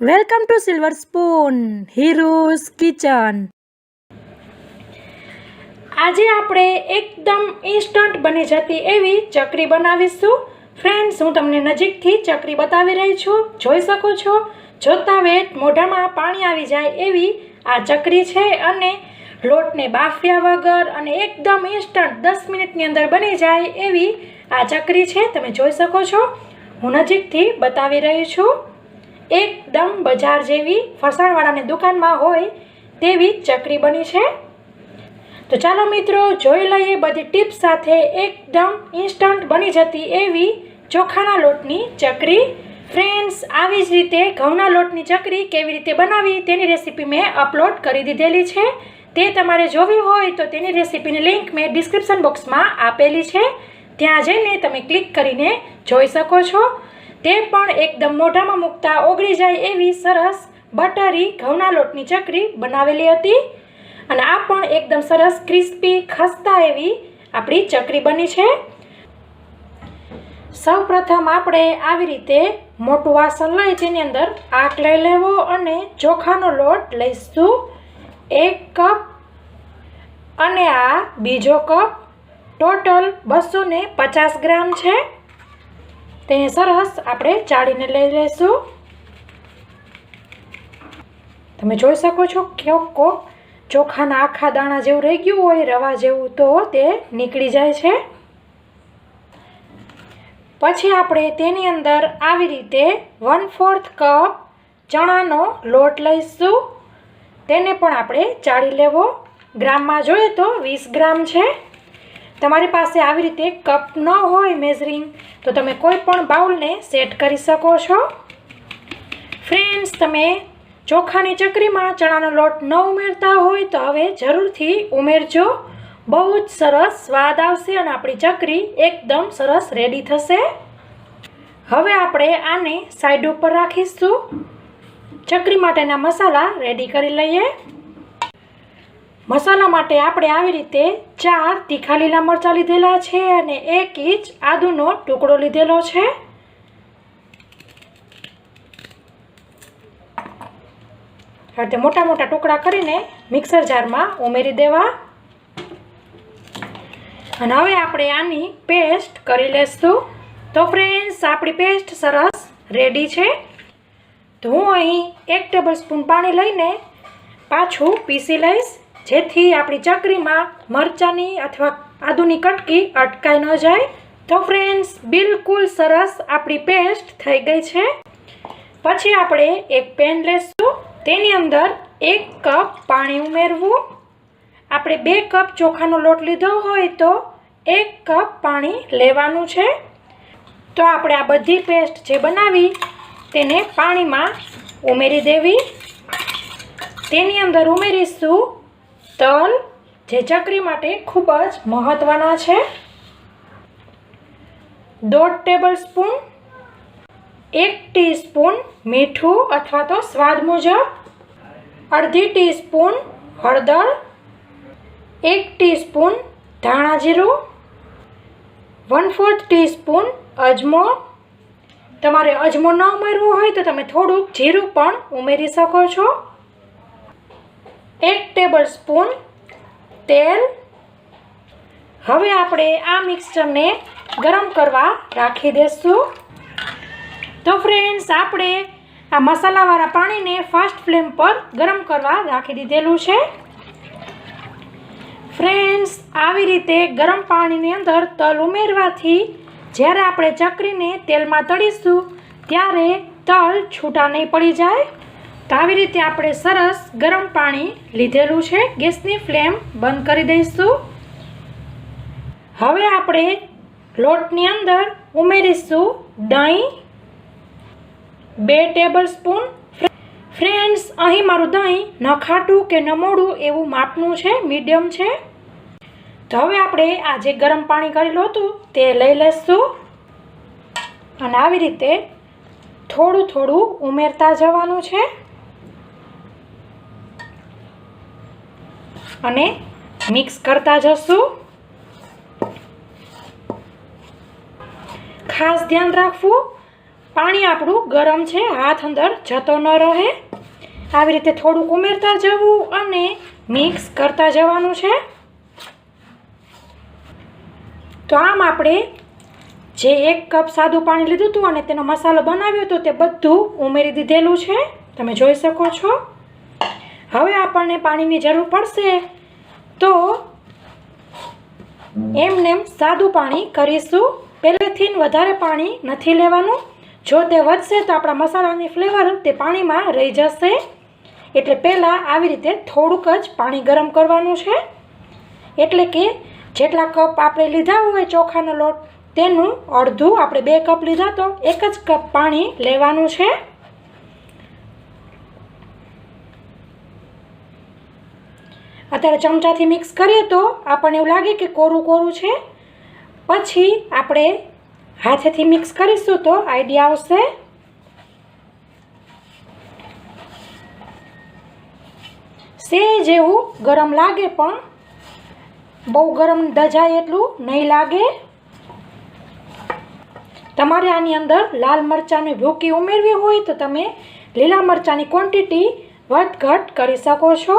Welcome to silver spoon heroes kitchen આજે આપણે એકદમ ઇન્સ્ટન્ટ બની જતી એવી ચકરી બનાવીશું. ફ્રેન્ડ્સ હું તમને નજીકથી ચકરી બતાવી રહી છું. જોઈ શકો છો, જોતા વેટ મોઢામાં પાણી આવી જાય એવી આ ચકરી છે અને લોટને બાફ્યા વગર અને એકદમ ઇન્સ્ટન્ટ દસ મિનિટની અંદર બની જાય એવી આ ચકરી છે. તમે જોઈ શકો છો, હું નજીકથી બતાવી રહી છું. એકદમ બજાર જેવી ફરસાણવાળાની દુકાનમાં હોય તેવી ચકરી બની છે. તો ચાલો મિત્રો, જોઈ લઈએ બધી ટિપ્સ સાથે એકદમ ઇન્સ્ટન્ટ બની જતી એવી ચોખાના લોટની ચકરી. ફ્રેન્ડ્સ, આવી જ રીતે ઘઉંના લોટની ચકરી કેવી રીતે બનાવી તેની રેસીપી મેં અપલોડ કરી દીધેલી છે. તે તમારે જોવી હોય તો તેની રેસીપીની લિંક મેં ડિસ્ક્રિપ્શન બોક્સમાં આપેલી છે. ત્યાં જઈને તમે ક્લિક કરીને જોઈ શકો છો. તે પણ એકદમ મોઢામાં મૂકતા ઓગળી જાય એવી સરસ બટરી ઘઉંના લોટની ચકરી બનાવેલી હતી. અને આ પણ એકદમ સરસ ક્રિસ્પી, ખસ્તા એવી આપણી ચકરી બની છે. સૌ પ્રથમ આપણે આવી રીતે મોટું વાસણ લઈ તેની અંદર આક લઈ લેવો અને ચોખાનો લોટ લઈશું. એક કપ અને આ બીજો કપ. ટોટલ બસો પચાસ ગ્રામ છે. તેને સરસ આપણે ચાળીને લઈ લઈશું તમે જોઈ શકો છો કયો કો ચોખાના આખા દાણા જેવું રહી ગયું હોય, રવા જેવું, તો તે નીકળી જાય છે. પછી આપણે તેની અંદર આવી રીતે વન ફોર્થ કપ ચણાનો લોટ લઈશું. તેને પણ આપણે ચાળી લેવો. ગ્રામમાં જોઈએ તો વીસ ગ્રામ છે. તમારી પાસે આવી રીતે કપ ન હોય મેઝરિંગ તો તમે કોઈ પણ બાઉલને સેટ કરી શકો છો. ફ્રેન્ડ્સ તમે ચોખાની ચકરીમાં ચણાનો લોટ ન ઉમેરતા હોય તો હવે જરૂરથી ઉમેરજો. બહુ જ સરસ સ્વાદ આવશે અને આપણી ચકરી એકદમ સરસ રેડી થશે. હવે આપણે આને સાઈડ ઉપર રાખીશું. ચકરી માટેના મસાલા રેડી કરી લઈએ. મસાલા માટે આપણે આવી રીતે ચાર તીખા લીલા મરચાં લીધેલા છે અને એક ઇંચ આદુનો ટુકડો લીધેલો છે. રીતે મોટા મોટા ટુકડા કરીને મિક્સર જારમાં ઉમેરી દેવા. અને હવે આપણે આની પેસ્ટ કરી લઈશું તો ફ્રેન્ડ્સ, આપણી પેસ્ટ સરસ રેડી છે. તો હું અહીં એક ટેબલ સ્પૂન પાણી લઈને પાછું પીસી લઈશ. જેથી આપણી ચકરીમાં મરચાંની અથવા આદુની કટકી અટકાઈ ન જાય. તો ફ્રેન્ડ્સ બિલકુલ સરસ આપણી પેસ્ટ થઈ ગઈ છે. પછી આપણે એક પેન લેશું. તેની અંદર એક કપ પાણી ઉમેરવું. આપણે બે કપ ચોખાનો લોટ લીધો હોય તો એક કપ પાણી લેવાનું છે. તો આપણે આ બધી પેસ્ટ જે બનાવી તેને પાણીમાં ઉમેરી દેવી. તેની અંદર ઉમેરીશું તલ જે ચકરી માટે ખૂબ જ મહત્ત્વના છે. દોઢ ટેબલ સ્પૂન એક ટીસ્પૂન મીઠું અથવા તો સ્વાદ મુજબ, અડધી ટીસ્પૂન હળદર, એક ટીસ્પૂન ધાણા જીરું, વન ફોર્થ ટીસ્પૂન અજમો. તમારે અજમો ન ઉમેરવો હોય તો તમે થોડુંક જીરું પણ ઉમેરી શકો છો. એક ટેબલ સ્પૂન તેલ. હવે આપણે આ મિક્સચરને ગરમ કરવા રાખી દઈશું તો ફ્રેન્ડ્સ આપણે આ મસાલાવાળા પાણીને ફાસ્ટ ફ્લેમ પર ગરમ કરવા રાખી દીધેલું છે. ફ્રેન્ડ્સ આવી રીતે ગરમ પાણીની અંદર તલ ઉમેરવાથી જ્યારે આપણે ચકરીને તેલમાં તળીશું, ત્યારે તલ છૂટા નહીં પડી જાય. તો આવી રીતે આપણે સરસ ગરમ પાણી લીધેલું છે. ગેસની ફ્લેમ બંધ કરી દઈશું. હવે આપણે લોટની અંદર ઉમેરીશું દહીં. બે ટેબલ સ્પૂન ફ્રેન્ડ્સ, અહીં મારું દહીં ન ખાટું કે ન મોડું એવું માપનું છે, મીડિયમ છે. તો હવે આપણે આ જે ગરમ પાણી કરેલું હતું તે લઈ લઈશું અને આવી રીતે થોડું થોડું ઉમેરતા જવાનું છે. અને મિક્સ કરતા જશું. ખાસ ધ્યાન રાખવું, પાણી આપણું ગરમ છે, હાથ અંદર જતો ન રહે. આવી રીતે થોડુંક ઉમેરતા જવું અને મિક્સ કરતા જવાનું છે. તો આમ આપણે જે એક કપ સાદું પાણી લીધું હતું અને તેનો મસાલો બનાવ્યો હતો તે બધું ઉમેરી દીધેલું છે. તમે જોઈ શકો છો. હવે આપણને પાણીની જરૂર પડશે. તો એમનેમ સાદું પાણી કરીશું. પહેલેથી વધારે પાણી નથી લેવાનું. જો તે વધશે તો આપણા મસાલાની ફ્લેવર તે પાણીમાં રહી જશે. એટલે પહેલાં આવી રીતે થોડુંક જ પાણી ગરમ કરવાનું છે. એટલે કે જેટલા કપ આપણે લીધા હોય ચોખાનો લોટ, તેનું અડધું આપણે બે કપ લીધા તો એક જ કપ પાણી લેવાનું છે. અત્યારે ચમચાથી મિક્સ કરીએ તો આપણને એવું લાગે કે કોરું કોરું છે. પછી આપણે હાથેથી મિક્સ કરીશું તો આઈડિયા આવશે. સે જેવું ગરમ લાગે પણ બહુ ગરમ દજાય એટલું નહીં લાગે. તમારે આની અંદર લાલ મરચાંની ભૂકી ઉમેરવી હોય તો તમે લીલા મરચાંની ક્વોન્ટિટી વધઘટ કરી શકો છો.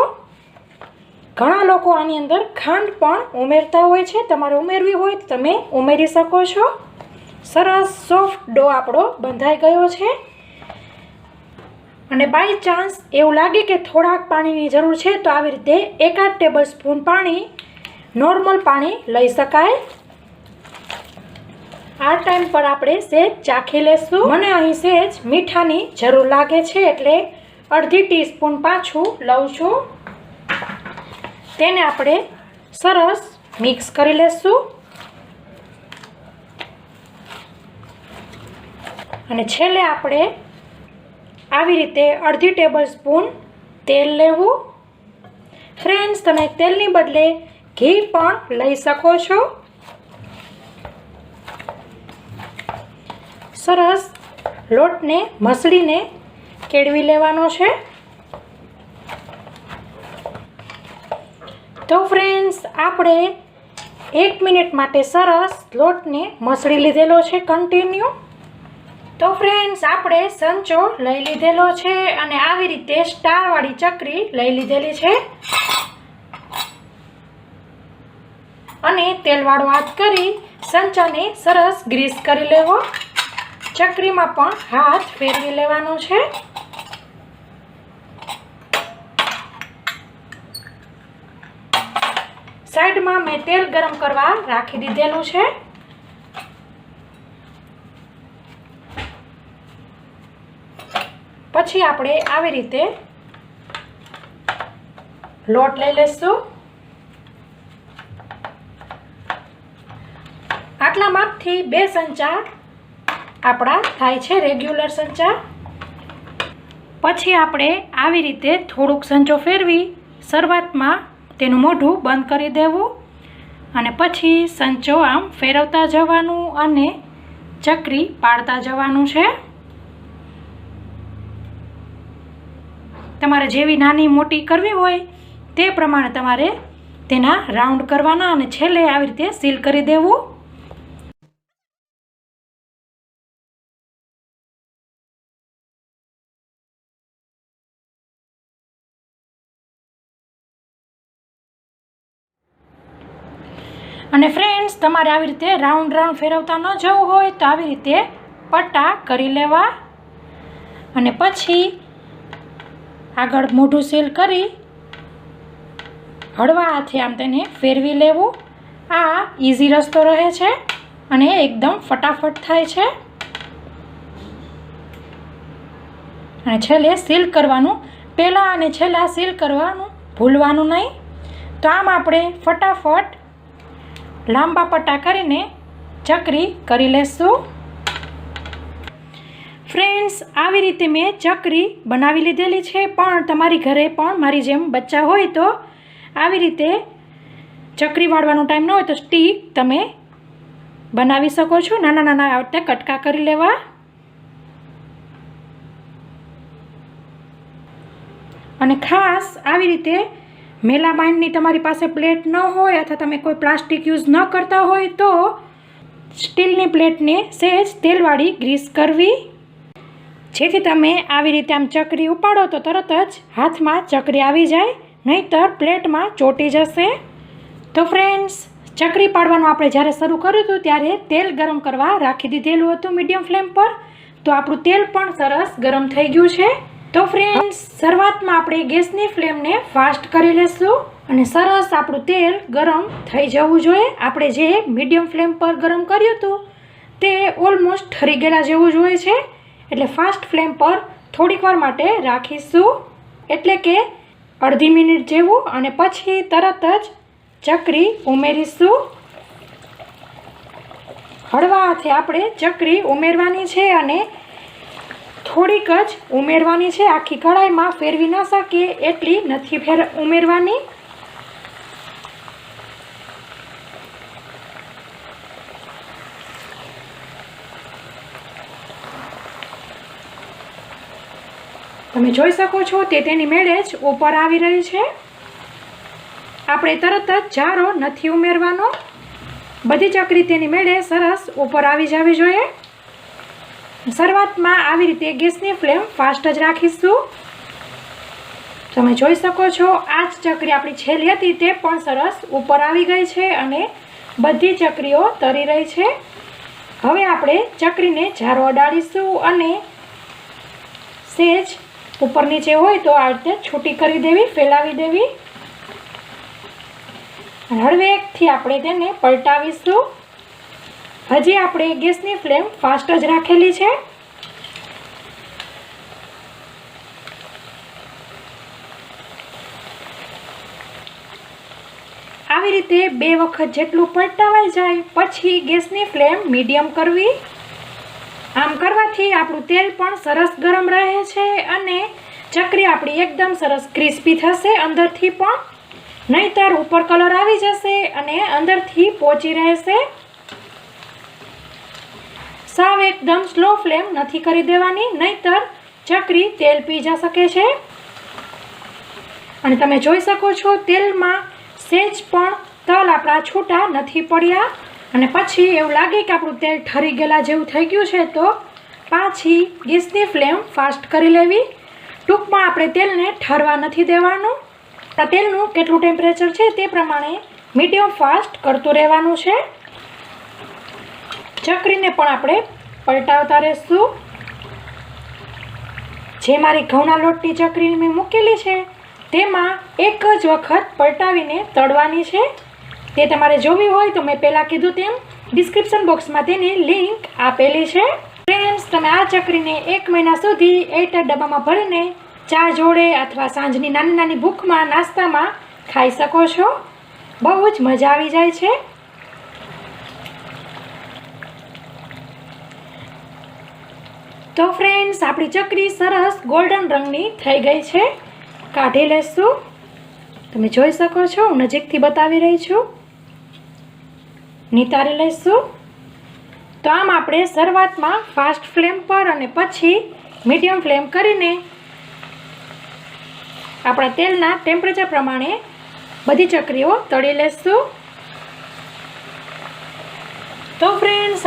ઘણા લોકો આની અંદર ખાંડ પણ ઉમેરતા હોય છે. તમારે ઉમેરવી હોય તો તમે ઉમેરી શકો છો. સરસ સોફ્ટ ડો આપણો બંધાઈ ગયો છે. અને બાય ચાન્સ એવું લાગે કે થોડાક પાણીની જરૂર છે તો આવી રીતે એકાદ ટેબલ સ્પૂન પાણી નોર્મલ પાણી લઈ શકાય. આ ટાઈમ પર આપણે સેજ ચાખી લેશું. મને અહીં સેજ મીઠાની જરૂર લાગે છે એટલે અડધી ટીસ્પૂન પાછું લઉં છું. તેને આપણે સરસ મિક્સ કરી લેશું. અને છેલ્લે આપણે આવી રીતે અડધી ટેબલ સ્પૂન તેલ લેવું. ફ્રેન્ડ્સ તમે તેલની બદલે ઘી પણ લઈ શકો છો. સરસ લોટને મસળીને કેળવી લેવાનો છે. તો ફ્રેન્ડ્સ આપણે એક મિનિટ માટે સરસ લોટને મસળી લીધેલો છે કન્ટિન્યુ તો ફ્રેન્ડ્સ આપણે સંચો લઈ લીધેલો છે અને આવી રીતે સ્ટારવાળી ચકરી લઈ લીધેલી છે. અને તેલવાળો હાથ કરી સંચાને સરસ ગ્રીસ કરી લેવો. ચકરીમાં પણ હાથ ફેરવી લેવાનો છે. સાઈડમાં મેં તેલ ગરમ કરવા રાખી દીધેલું છે. પછી આપણે આવી રીતે લોટ લઈ લઈશું આટલા માપથી બે સંચા આપણા થાય છે રેગ્યુલર સંચા. પછી આપણે આવી રીતે થોડુંક સંચો ફેરવી શરૂઆતમાં તેનું મોઢું બંધ કરી દેવું અને પછી સંચો આમ ફેરવતા જવાનું અને ચકરી પાડતા જવાનું છે. તમારે જેવી નાની મોટી કરવી હોય તે પ્રમાણે તમારે તેના રાઉન્ડ કરવાના અને છેલ્લે આવી રીતે સીલ કરી દેવું. તમારે આવી રીતે રાઉન્ડ રાઉન્ડ ફેરવતા ન જવું હોય તો આવી રીતે પટ્ટા કરી લેવા. અને પછી આગળ મોઢું સીલ કરી હળવા હાથે આમ તેને ફેરવી લેવું. આ ઇઝી રસ્તો રહે છે અને એકદમ ફટાફટ થાય છે. અને છેલ્લે સીલ કરવાનું. પહેલાં અને છેલ્લા સીલ કરવાનું ભૂલવાનું નહીં. તો આમ આપણે ફટાફટ લાંબા પટ્ટા કરીને ચકરી કરી લેશું. ફ્રેન્ડ્સ, આવી રીતે મેં ચકરી બનાવી લીધેલી છે, પણ તમારી ઘરે પણ મારી જેમ બચ્ચા હોય તો આવી રીતે ચકરી વાળવાનો ટાઈમ ન હોય તો સ્ટીક તમે બનાવી શકો છો. નાના નાના આ રીતે કટકા કરી લેવા. અને ખાસ આવી રીતે મેલામાઇનની તમારી પાસે પ્લેટ ન હોય અથવા તમે કોઈ પ્લાસ્ટિક યુઝ ન કરતા હોય તો સ્ટીલની પ્લેટને સહેજ તેલવાળી ગ્રીસ કરવી. જેથી તમે આવી રીતે આમ ચકરી ઉપાડો તો તરત જ હાથમાં ચકરી આવી જાય, નહીંતર પ્લેટમાં ચોંટી જશે. તો ફ્રેન્ડ્સ ચકરી પાડવાનું આપણે જ્યારે શરૂ કર્યું હતું ત્યારે તેલ ગરમ કરવા રાખી દીધેલું હતું મીડિયમ ફ્લેમ પર. તો આપણું તેલ પણ સરસ ગરમ થઈ ગયું છે. તો ફ્રેન્ડ્સ શરૂઆતમાં આપણે ગેસની ફ્લેમને ફાસ્ટ કરી લેશું અને સરસ આપણું તેલ ગરમ થઈ જવું જોઈએ. આપણે જે મીડિયમ ફ્લેમ પર ગરમ કર્યું હતું, તે ઓલમોસ્ટ ઠરી ગયેલા જેવું જોઈએ છે. એટલે ફાસ્ટ ફ્લેમ પર થોડીક વાર માટે રાખીશું. એટલે કે અડધી મિનિટ જેવું અને પછી તરત જ ચકરી ઉમેરીશું. હળવા હાથે આપણે ચકરી ઉમેરવાની છે અને થોડીક જ ઉમેરવાની છે. આખી કઢાઈમાં ફેરવી ના શકીએ એટલી નથી ફેર ઉમેરવાની. તમે જોઈ શકો છો તે તેની મેળે જ ઉપર આવી રહી છે. આપણે તરત જ જારો નથી ઉમેરવાનો. બધી ચકરી તેની મેળે સરસ ઉપર આવી જવી જોઈએ. શરૂઆતમાં આવી રીતે ગેસની ફ્લેમ ફાસ્ટ જ રાખીશું. તમે જોઈ શકો છો, આ જ ચકરી આપણી છેલ્લી હતી તે પણ સરસ ઉપર આવી ગઈ છે અને બધી ચકરીઓ તરી રહી છે. હવે આપણે ચકરીને જારો અડાડીશું અને સેજ ઉપર નીચે હોય તો આ રીતે છૂટી કરી દેવી, ફેલાવી દેવી. હળવેકથી આપણે તેને પલટાવીશું. હજી આપણે ગેસની ફ્લેમ ફાસ્ટ જ રાખેલી છે. આવી રીતે બે વખત જેટલું પલટાવાઈ જાય, પછી ગેસની ફ્લેમ મીડિયમ કરવી. આમ કરવાથી આપણું તેલ પણ સરસ ગરમ રહે છે અને ચકરી આપણી એકદમ સરસ ક્રિસ્પી થશે અંદરથી પણ. નહીતર ઉપર કલર આવી જશે અને અંદરથી પોચી રહેશે. સાવ એકદમ સ્લો ફ્લેમ નથી કરી દેવાની, નહીતર ચકરી તેલ પી જા શકે છે. અને તમે જોઈ શકો છો, તેલમાં સેજ પણ તલ આપણા છૂટા નથી પડ્યા. અને પછી એવું લાગે કે આપણું તેલ ઠરી ગયેલા જેવું થઈ ગયું છે, તો પાછી ગેસની ફ્લેમ ફાસ્ટ કરી લેવી. ટૂંકમાં આપણે તેલને ઠરવા નથી દેવાનું. આ તેલનું કેટલું ટેમ્પરેચર છે તે પ્રમાણે મીડિયમ ફાસ્ટ કરતું રહેવાનું છે. ચકરીને પણ આપણે પલટાવતા રહીશું. જે મારી ઘઉંના લોટની ચકરી મેં મૂકેલી છે, તેમાં એક જ વખત પલટાવીને તળવાની છે. તે તમારે જોવી હોય તો મેં પહેલાં કીધું તેમ ડિસ્ક્રિપ્શન બોક્સમાં તેની લિંક આપેલી છે. ફ્રેન્ડ્સ, તમે આ ચકરીને એક મહિના સુધી એરટાઈટ ડબ્બામાં ભરીને ચા જોડે અથવા સાંજની નાની નાની ભૂખમાં નાસ્તામાં ખાઈ શકો છો. બહુ જ મજા આવી જાય છે. તો ફ્રેન્ડ્સ આપણી ચકરી સરસ ગોલ્ડન રંગની થઈ ગઈ છે. કાઢી લેશું. તમે જોઈ શકો છો, હું નજીકથી બતાવી રહી છું. નિતારી લઈશું તો આમ આપણે શરૂઆતમાં ફાસ્ટ ફ્લેમ પર અને પછી મીડિયમ ફ્લેમ કરીને આપણા તેલના ટેમ્પરેચર પ્રમાણે બધી ચકરીઓ તળી લેશું. તો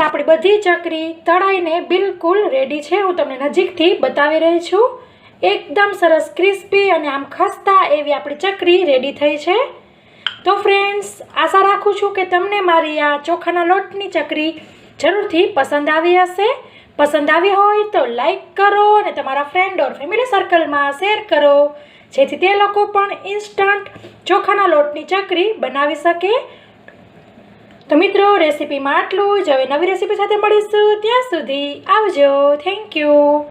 આપણી બધી ચકરી તળાઈને બિલકુલ રેડી છે. હું તમને નજીકથી બતાવી રહી છું. એકદમ સરસ ક્રિસ્પી અને આમ ખસ્તા એવી આપણી ચકરી રેડી થઈ છે. તો ફ્રેન્ડ્સ આશા રાખું છું કે તમને મારી આ ચોખાના લોટની ચકરી જરૂરથી પસંદ આવી હશે. પસંદ આવી હોય તો લાઈક કરો અને તમારા ફ્રેન્ડ ઓર ફેમિલી સર્કલમાં શેર કરો. જેથી તે લોકો પણ ઇન્સ્ટન્ટ ચોખાના લોટની ચકરી બનાવી શકે. તો મિત્રો, રેસીપીમાં આટલું જ. હવે નવી રેસીપી સાથે મળીશું. ત્યાં સુધી આવજો. Thank you